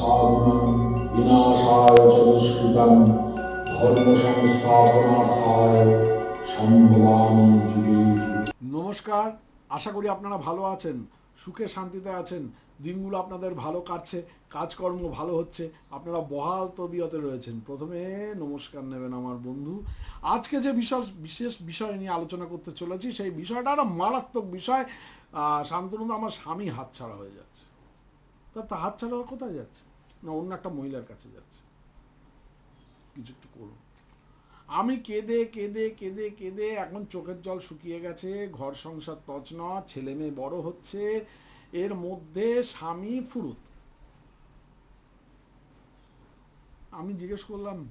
সাধনা বিনাশায় চ ধর্ম সংস্থাপনার্থায় সম্ভবামি যুগে নমস্কার, আশা করি আপনারা ভালো আছেন, সুখে শান্তিতে আছেন, দিনগুলো আপনাদের ভালো কাটছে, কাজকর্ম ভালো হচ্ছে, আপনারা বহাল তবিয়তে রয়েছেন। প্রথমে নমস্কার নেবেন আমার বন্ধু। আজকে যে বিষয় বিশেষ বিষয় নিয়ে আলোচনা করতে চলেছি, সেই বিষয়টা একটা মারাত্মক বিষয় শান্তনু আমার স্বামী হাতছাড়া হয়ে যাচ্ছে। তা হাতছাড়া কোথায় যাচ্ছে? না, অন্য একটা মহিলার কাছে যাচ্ছে। কিছু একটু করুন। আমি কেঁদে কেঁদে কেঁদে কেঁদে এখন চোখের জল শুকিয়ে গেছে, ঘর সংসার তছন ছেলে মেয়ে বড় হচ্ছে, এর মধ্যে স্বামী ফুরুত। আমি জিজ্ঞেস করলাম,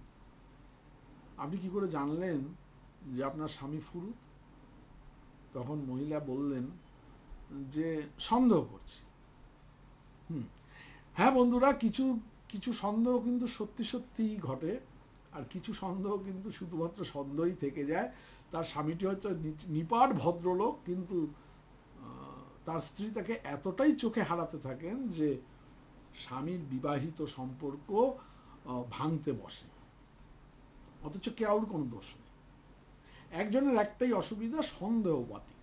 আপনি কি করে জানলেন যে আপনার স্বামী ফুরুত? তখন মহিলা বললেন যে, সন্দেহ করছি। হুম হ্যাঁ বন্ধুরা, কিছু কিছু সন্দেহ কিন্তু সত্যি সত্যিই ঘটে, আর কিছু সন্দেহ কিন্তু শুধুমাত্র সন্দেহই থেকে যায়। তার স্বামীটি হচ্ছে নিপাট ভদ্রলোক, কিন্তু তার স্ত্রী তাকে এতটাই চোখে হারাতে থাকেন যে স্বামীর বিবাহিত সম্পর্ক ভাঙতে বসে। অথচ কেউর কোনো দোষ নেই। একজনের একটাই অসুবিধা সন্দেহবাতিক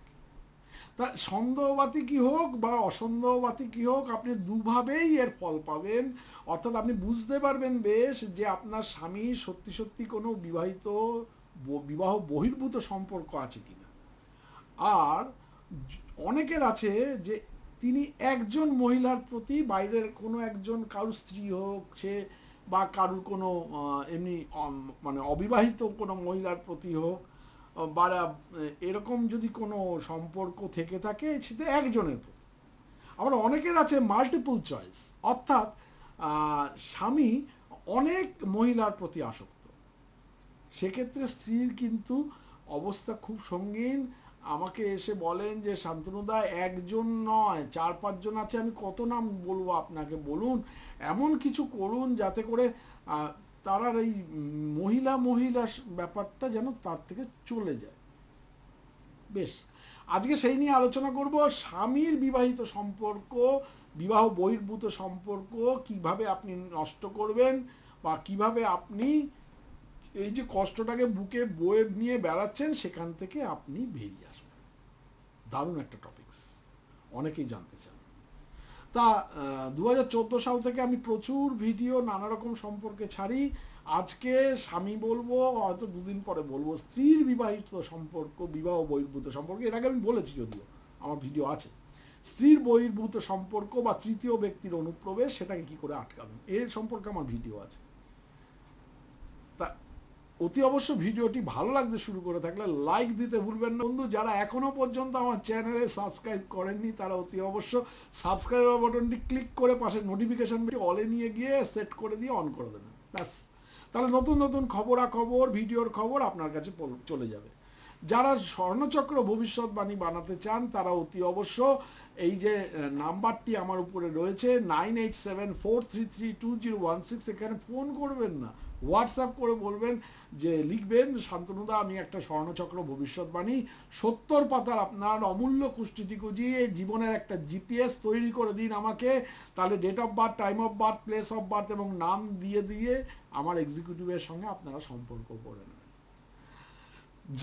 তা সন্দেহবাতিকই হোক বা অসন্দেহবাতিকই হোক, আপনি দুভাবেই এর ফল পাবেন। অর্থাৎ আপনি বুঝতে পারবেন বেশ যে আপনার স্বামী সত্যি সত্যি কোনো বিবাহিত বিবাহ বহির্ভূত সম্পর্ক আছে কিনা। আর অনেকের আছে যে তিনি একজন মহিলার প্রতি বাইরের কোনো একজন কারুর স্ত্রী হোক, সে বা কারুর কোনো এমনি মানে অবিবাহিত কোনো মহিলার প্রতি হোক বা এরকম যদি কোনো সম্পর্ক থেকে থাকে, সেটা একজনের প্রতি আবার অনেকের আছে মাল্টিপল চয়েস অর্থাৎ স্বামী অনেক মহিলার প্রতি আসক্ত। সেক্ষেত্রে স্ত্রীর কিন্তু অবস্থা খুব সঙ্গীন। আমাকে এসে বলেন যে, শান্তনুদা, একজন নয়, চার, পাঁচজন আছে, আমি কত নাম বলব আপনাকে? বলুন, এমন কিছু করুন যাতে করে তারার এই মহিলা মহিলা ব্যাপারটা যেন তার থেকে চলে যায়। বেশ, আজকে সেই নিয়ে আলোচনা করব স্বামীর বিবাহিত সম্পর্ক, বিবাহ বহির্ভূত সম্পর্ক, কীভাবে আপনি নষ্ট করবেন বা কীভাবে আপনি এই যে কষ্টটাকে বুকে বয়ে নিয়ে বেড়াচ্ছেন, সেখান থেকে আপনি বেরিয়ে আসবেন। দারুণ একটা টপিকস অনেকেই জানতে চান তা দু হাজার চোদ্দ সাল থেকে আমি প্রচুর ভিডিও নানা রকম সম্পর্কে ছাড়ি। আজকে স্বামী বলব, হয়তো দুদিন পরে বলব, স্ত্রীর বিবাহিত সম্পর্ক, বিবাহ বহির্ভূত সম্পর্ক, এর আগে আমি বলেছি যদিও, আমার ভিডিও আছে। স্ত্রীর বহির্ভূত সম্পর্ক বা তৃতীয় ব্যক্তির অনুপ্রবেশ, সেটাকে কি করে আটকাবেন? এর সম্পর্কে আমার ভিডিও আছে। তা অতি অবশ্য ভিডিওটি ভালো লাগতে শুরু করে থাকলে লাইক দিতে ভুলবেন না। বন্ধু, যারা এখনও পর্যন্ত আমার চ্যানেলে সাবস্ক্রাইব করেননি, তারা অতি অবশ্য সাবস্ক্রাইবার বাটনটি ক্লিক করে পাশে নোটিফিকেশন অলে নিয়ে গিয়ে সেট করে দিয়ে অন করে দেবেন। ব্যাস। তাহলে নতুন নতুন খবরাখবর, ভিডিওর খবর আপনার কাছে চলে যাবে। যারা স্বর্ণচক্র ভবিষ্যৎবাণী বানাতে চান, তারা অতি অবশ্য এই যে নাম্বারটি আমার উপরে রয়েছে nine eight seven four three three two zero one six এখানে ফোন করবেন না। হোয়াটসঅ্যাপ করে বলবেন যে, লিখবেন, শান্তনুদা, আমি একটা স্বর্ণচক্র ভবিষ্যৎবাণী। সত্তর পাতার আপনার অমূল্য কুষ্টিটি কুজিয়ে জীবনের একটা জিপিএস তৈরি করে দিন আমাকে। তাহলে date of birth time of birth place of birth এবং নাম দিয়ে দিয়ে আমার এক্সিকিউটিভের সঙ্গে আপনারা সম্পর্ক করে নেবেন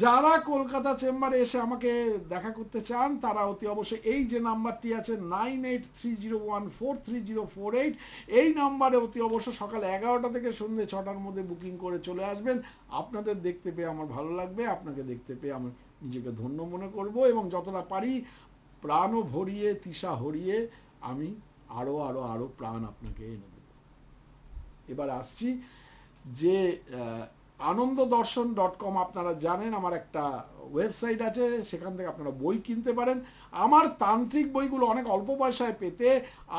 যারা কলকাতা চেম্বারে এসে আমাকে দেখা করতে চান, তারা অতি অবশ্যই এই যে নাম্বারটি আছে nine eight three zero one four three zero four eight, এই নাম্বারে অতি অবশ্য সকাল এগারোটা থেকে সন্ধ্যে ছটার মধ্যে বুকিং করে চলে আসবেন। আপনাদের দেখতে পেয়ে আমার ভালো লাগবে, আপনাকে দেখতে পেয়ে আমি নিজেকে ধন্য মনে করব এবং যতটা পারি প্রাণও ভরিয়ে তিসা হরিয়ে আমি আরও আরও আরও প্রাণ আপনাকে এনে দেব। এবার আসছি যে আনন্দ দর্শন ডট কম আপনারা জানেন, আমার একটা ওয়েবসাইট আছে, সেখান থেকে আপনারা বই কিনতে পারেন। আমার তান্ত্রিক বইগুলো অনেক অল্প পয়সায় পেতে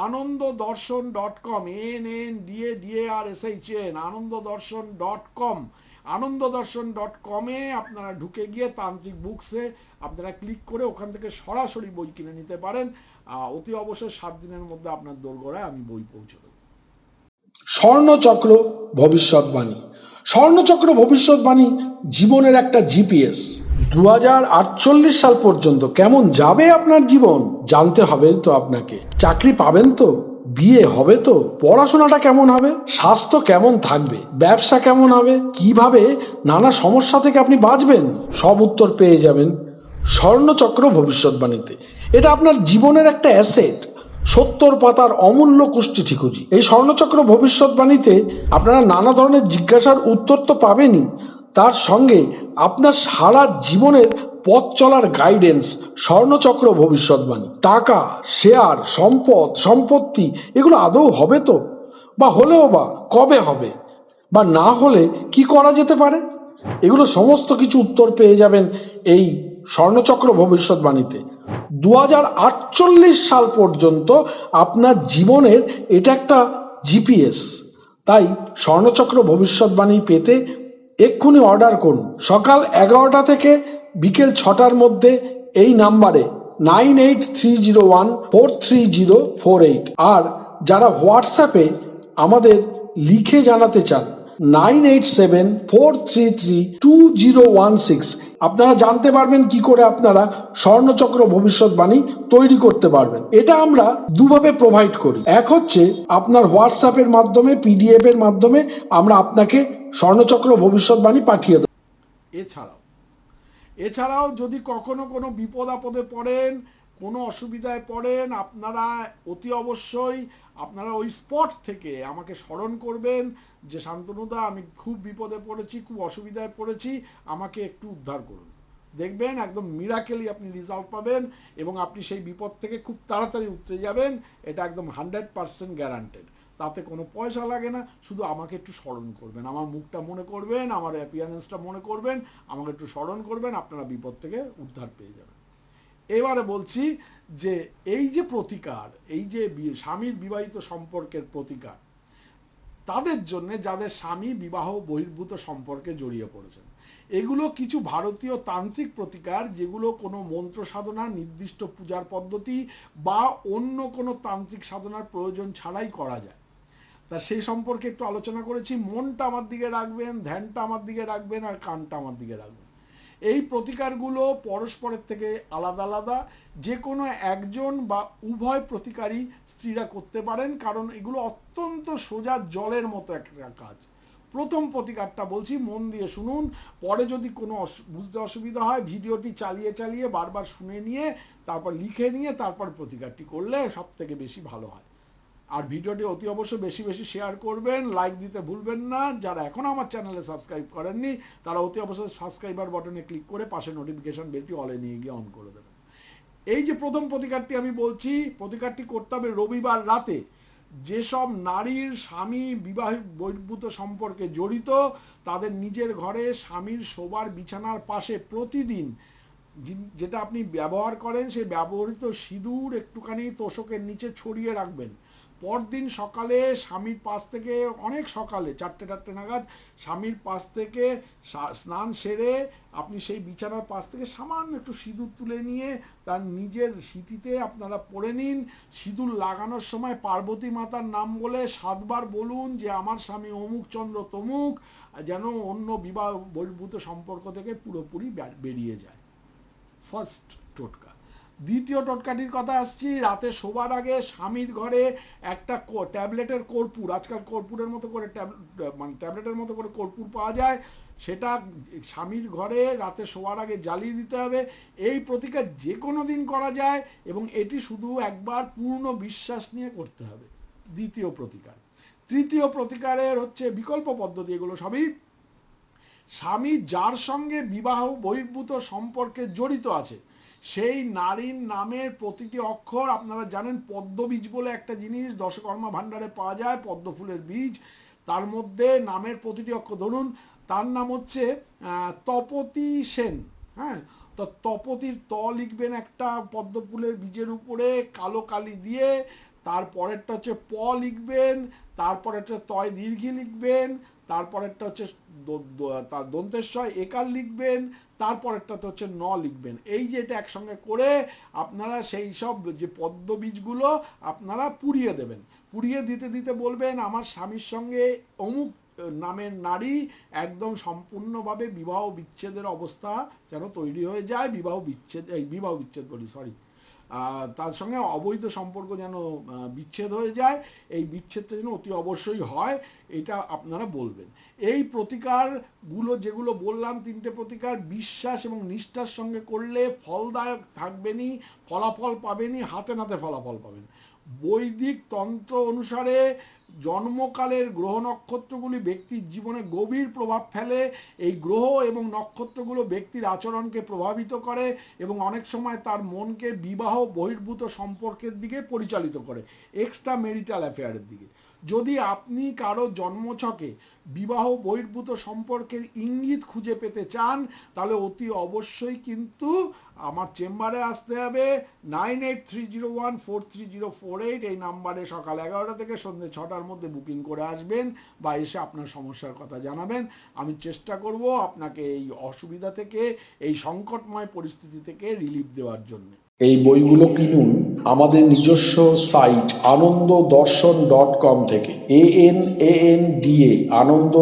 Ananda Darshan dot com N N D A D A R S H N Ananda Darshan dot com Ananda Darshan dot কমে আপনারা ঢুকে গিয়ে তান্ত্রিক বুকসে আপনারা ক্লিক করে ওখান থেকে সরাসরি বই কিনে নিতে পারেন। অতি অবশ্যই সাত দিনের মধ্যে আপনার দোরগোড়ায় আমি বই পৌঁছে দেবো। স্বর্ণচক্র ভবিষ্যৎবাণী। স্বর্ণচক্র ভবিষ্যৎবাণী জীবনের একটা জিপিএস। দু হাজার আটচল্লিশ সাল পর্যন্ত কেমন যাবে আপনার জীবন? জানতে হবে তো আপনাকে। চাকরি পাবেন তো? বিয়ে হবে তো? পড়াশোনাটা কেমন হবে? স্বাস্থ্য কেমন থাকবে? ব্যবসা কেমন হবে? কীভাবে নানা সমস্যা থেকে আপনি বাঁচবেন? সব উত্তর পেয়ে যাবেন স্বর্ণচক্র ভবিষ্যৎবাণীতে। এটা আপনার জীবনের একটা অ্যাসেট। সত্তর পাতার অমূল্য কুষ্টি ঠিকুজি। এই স্বর্ণচক্র ভবিষ্যৎবাণীতে আপনারা নানা ধরনের জিজ্ঞাসার উত্তর তো পাবেনই। তার সঙ্গে আপনার সারা জীবনের পথ চলার গাইডেন্স স্বর্ণচক্র ভবিষ্যৎবাণী টাকা শেয়ার সম্পদ, সম্পত্তি, এগুলো আদৌ হবে তো? বা হলেও বা কবে হবে? বা না হলে কি করা যেতে পারে? এগুলো সমস্ত কিছু উত্তর পেয়ে যাবেন এই স্বর্ণচক্র ভবিষ্যৎবাণীতে দু হাজার আটচল্লিশ সাল পর্যন্ত আপনার জীবনের এটা একটা জিপিএস। তাই স্বর্ণচক্র ভবিষ্যৎবাণী পেতে এক্ষুনি অর্ডার করুন। সকাল এগারোটা থেকে বিকেল ছটার মধ্যে এই নাম্বারে nine eight three zero one four three zero four eight. আর যারা হোয়াটসঅ্যাপে আমাদের লিখে জানাতে চান, nine eight seven four three three two zero one six আপনারা জানতে পারবেন কি করে আপনারা স্বর্ণচক্র ভবিষ্যৎবাণী তৈরি করতে পারবেন। এটা আমরা দুভাবে প্রোভাইড করি। এক হচ্ছে, আপনার হোয়াটসঅ্যাপের মাধ্যমে পিডিএফ এর মাধ্যমে আমরা আপনাকে স্বর্ণচক্র ভবিষ্যৎবাণী পাঠিয়ে দেবো। এছাড়াও এছাড়াও যদি কখনো কোনো বিপদ আপদে পড়েন, কোনো অসুবিধায় পড়েন, আপনারা অতি অবশ্যই আপনারা ওই স্পট থেকে আমাকে স্মরণ করবেন যে শান্তনুদা, আমি খুব বিপদে পড়েছি, খুব অসুবিধায় পড়েছি, আমাকে একটু উদ্ধার করুন। দেখবেন একদম মিরাকেলি আপনি রেজাল্ট পাবেন এবং আপনি সেই বিপদ থেকে খুব তাড়াতাড়ি উতরে যাবেন, এটা একদম হান্ড্রেড পার্সেন্ট গ্যারান্টেড তাতে কোনো পয়সা লাগে না, শুধু আমাকে একটু স্মরণ করবেন। আমার মুখটা মনে করবেন, আমার অ্যাপিয়ারেন্সটা মনে করবেন, আমাকে একটু স্মরণ করবেন, আপনারা বিপদ থেকে উদ্ধার পেয়ে যাবেন। এবারে বলছি যে এই যে প্রতিকার, এই যে স্বামীর বিবাহিত সম্পর্কের প্রতিকার, তাদের জন্য যাদের স্বামী বিবাহ বহির্ভূত সম্পর্কে জড়িয়ে পড়েছেন, এগুলো কিছু ভারতীয় তান্ত্রিক প্রতিকার যেগুলো কোনো মন্ত্র সাধনা নির্দিষ্ট পূজার পদ্ধতি বা অন্য কোনো তান্ত্রিক সাধনার প্রয়োজন ছাড়াই করা যায়। তা সেই সম্পর্কে একটু আলোচনা করেছি, মনটা আমার দিকে রাখবেন, ধ্যানটা আমার দিকে রাখবেন আর কানটা আমার দিকে রাখবেন। এই প্রতিকারগুলো পরস্পরের থেকে আলাদা আলাদা। যে কোনো একজন বা উভয় প্রতিকারী স্ত্রীরা করতে পারেন, কারণ এগুলো অত্যন্ত সোজা জলের মতো একটা কাজ। প্রথম প্রতিকারটা বলছি, মন দিয়ে শুনুন। পরে যদি কোনো বুঝতে অসুবিধা হয়, ভিডিওটি চালিয়ে চালিয়ে বারবার শুনে নিয়ে, তারপর লিখে নিয়ে, তারপর প্রতিকারটি করলে সব থেকে বেশি ভালো হয়। আর ভিডিওটি অতি অবশ্যই বেশি বেশি শেয়ার করবেন লাইক দিতে ভুলবেন না। যারা এখনও আমার চ্যানেলে সাবস্ক্রাইব করেননি, তারা অতি অবশ্যই সাবস্ক্রাইবার বাটনে ক্লিক করে পাশে নোটিফিকেশন বেলটি অলে নিয়ে গিয়ে অন করে দেবেন। এই যে প্রথম প্রতিকারটি আমি বলছি, প্রতিকারটি করতে হবে রবিবার রাতে। যেসব নারীর স্বামী বিবাহ বহির্ভূত সম্পর্কে জড়িত, তাদের নিজের ঘরে স্বামীর শোবার বিছানার পাশে প্রতিদিন যেটা আপনি ব্যবহার করেন সেই ব্যবহৃত সিঁদুর একটুখানি তোষকের নিচে ছড়িয়ে রাখবেন। পরদিন সকালে স্বামীর পাশ থেকে, অনেক সকালে, চারটে চারটে নাগাদ, স্বামীর পাশ থেকে স্নান সেরে আপনি সেই বিছানার পাশ থেকে সামান্য একটু সিঁদুর তুলে নিয়ে তার নিজের স্মৃতিতে আপনারা পড়ে নিন। সিঁদুর লাগানোর সময় পার্বতী মাতার নাম বলে সাতবার বলুন যে, আমার স্বামী অমুক চন্দ্র তমুক যেন অন্য বিবাহ বহির্ভূত সম্পর্ক থেকে পুরোপুরি বেরিয়ে যায়। ফার্স্ট টোটকা। দ্বিতীয় টোটকাটির কথা আসছি। রাতে শোবার আগে স্বামীর ঘরে একটা ট্যাবলেটের কর্পূর, আজকাল কর্পূরের মতো করে মানে ট্যাবলেটের মতো করে কর্পূর পাওয়া যায়। সেটা স্বামীর ঘরে রাতে শোয়ার আগে জ্বালিয়ে দিতে হবে। এই প্রতিকার যে কোনো দিন করা যায় এবং এটি শুধু একবার পূর্ণ বিশ্বাস নিয়ে করতে হবে। দ্বিতীয় প্রতিকার। তৃতীয় প্রতিকারের হচ্ছে বিকল্প পদ্ধতি এগুলো সবই। স্বামী যার সঙ্গে বিবাহ বহির্ভূত সম্পর্কে জড়িত আছে সেই নারীর নামের প্রতিটি অক্ষর আপনারা জানেন, পদ্ম বীজ বলে একটা জিনিস, দশকর্মা ভাণ্ডারে পাওয়া যায়, পদ্ম ফুলের বীজ। তার মধ্যে নামের প্রতিটি অক্ষর ধরুন, তার নাম হচ্ছে তপতি সেন হ্যাঁ? তো তপতির ত লিখবেন একটা পদ্ম ফুলের বীজের উপরে, কালো কালি দিয়ে তারপরেরটা হচ্ছে প লিখবেন, তারপরেরটা তয় দীর্ঘি লিখবেন, তারপরেরটা হচ্ছে তার দন্তেশ্বয় একার লিখবেন, তারপরেরটা তো হচ্ছে ন লিখবেন। এই যে এটা একসঙ্গে করে আপনারা সেই সব যে পদ্ম বীজগুলো আপনারা পুড়িয়ে দেবেন। পুড়িয়ে দিতে দিতে বলবেন, আমার স্বামীর সঙ্গে অমুক নামের নারী একদম সম্পূর্ণভাবে বিবাহ বিচ্ছেদের অবস্থা যেন তৈরি হয়ে যায়, বিবাহ বিচ্ছেদ বিবাহ বিচ্ছেদ বলি সরি তার সঙ্গে অবৈধ সম্পর্ক যেন বিচ্ছেদ হয়ে যায়, এই বিচ্ছেদটা যেন অতি অবশ্যই হয়, এটা আপনারা বলবেন। এই প্রতিকারগুলো যেগুলো বললাম, তিনটে প্রতিকার, বিশ্বাস এবং নিষ্ঠার সঙ্গে করলে ফলদায়ক থাকবেনই, ফলাফল পাবেনই, হাতে নাতে ফলাফল পাবেন। বৈদিক তন্ত্র অনুসারে জন্মকালের গ্রহ নক্ষত্রগুলি ব্যক্তির জীবনে গভীর প্রভাব ফেলে। এই গ্রহ এবং নক্ষত্রগুলো ব্যক্তির আচরণকে প্রভাবিত করে এবং অনেক সময় তার মনকে বিবাহ, বহির্ভূত সম্পর্কের দিকে পরিচালিত করে এক্সট্রা মেরিটাল অ্যাফেয়ারের দিকে। যদি আপনি কারও জন্মছকে বিবাহ, বহির্ভূত সম্পর্কের ইঙ্গিত খুঁজে পেতে চান, তাহলে অতি অবশ্যই কিন্তু আমার চেম্বারে আসতে হবে। Nine eight three zero one four three zero four eight এই নাম্বারে সকাল এগারোটা থেকে সন্ধ্যে ছটার মধ্যে বুকিং করে আসবেন বা এসে আপনার সমস্যার কথা জানাবেন। আমি চেষ্টা করব আপনাকে এই অসুবিধা থেকে, এই সংকটময় পরিস্থিতি থেকে রিলিফ দেওয়ার জন্য। এই বইগুলো কিনুন আমাদের নিজস্ব সাইট আনন্দ দর্শন ডট কম থেকে। A N A N D A Ananda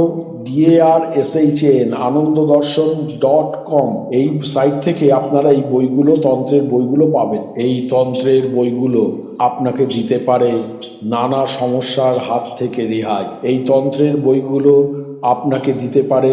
H N Ananda Darshan dot com. এই সাইট থেকে আপনারা এই বইগুলো, তন্ত্রের বইগুলো পাবেন। এই তন্ত্রের বইগুলো আপনাকে দিতে পারে নানা সমস্যার হাত থেকে রেহাই। এই তন্ত্রের বইগুলো আপনাকে দিতে পারে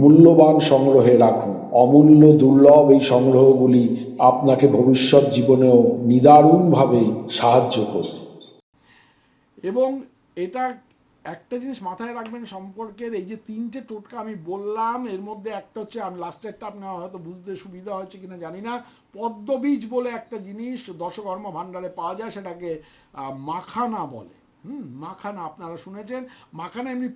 মূল্যবান সংগ্রহে রাখুন। অমূল্য দুর্লভ এই সংগ্রহগুলি আপনাকে ভবিষ্যৎ জীবনেও নিদারুণভাবে সাহায্য করবে। এবং এটা একটা জিনিস মাথায় রাখবেন সম্পর্কের, এই যে তিনটে টোটকা আমি বললাম, এর মধ্যে একটা হচ্ছে আমি লাস্টেরটা আপনার হয়তো বুঝতে সুবিধা হয়েছে কিনা জানি না। পদ্মবীজ বলে একটা জিনিস দশকর্ম ভাণ্ডারে পাওয়া যায়, সেটাকে মাখানা বলে। হুম, মাখানা আপনারা শুনেছেন। মাখানা এমনি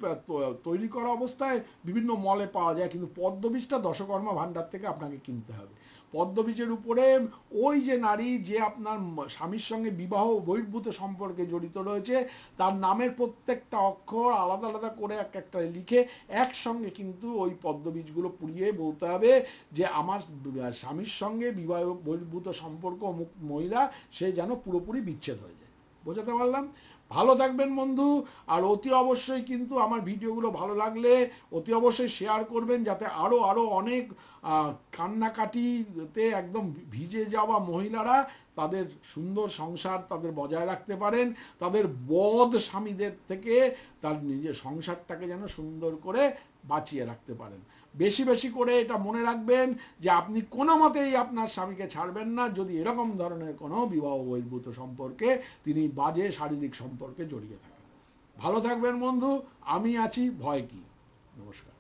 তৈরি করা অবস্থায় বিভিন্ন মলে পাওয়া যায়, কিন্তু পদ্মবীজটা দশকর্মা ভাণ্ডার থেকে আপনাকে কিনতে হবে। পদ্মবীজের উপরে ওই যে নারী যে আপনার স্বামীর সঙ্গে বিবাহ বহির্ভূত সম্পর্কে জড়িত রয়েছে, তার নামের প্রত্যেকটা অক্ষর আলাদা আলাদা করে এক একটা লিখে একসঙ্গে কিন্তু ওই পদ্মবীজগুলো পুড়িয়ে বলতে হবে যে, আমার স্বামীর সঙ্গে বিবাহ বহির্ভূত সম্পর্ক মহিলা, সে যেন পুরোপুরি বিচ্ছেদ হয়ে যায়। বোঝাতে পারলাম? ভালো থাকবেন বন্ধু, আর অতি অবশ্যই কিন্তু আমার ভিডিওগুলো ভালো লাগলে অতি অবশ্যই শেয়ার করবেন যাতে আরও আরও অনেক কান্নাকাটিতে একদম ভিজে যাওয়া মহিলারা তাদের সুন্দর সংসার তাদের বজায় রাখতে পারেন, তাদের বদ স্বামীদের থেকে তার নিজের সংসারটাকে যেন সুন্দর করে বাঁচিয়ে রাখতে পারেন। বেশি বেশি করে এটা মনে রাখবেন যে আপনি কোনো মতেই আপনার স্বামীকে ছাড়বেন না, যদি এরকম ধরনের কোনো বিবাহ বহির্ভূত সম্পর্কে তিনি বাজে শারীরিক সম্পর্কে জড়িয়ে থাকেন। ভালো থাকবেন বন্ধু, আমি আছি, ভয় কি? নমস্কার।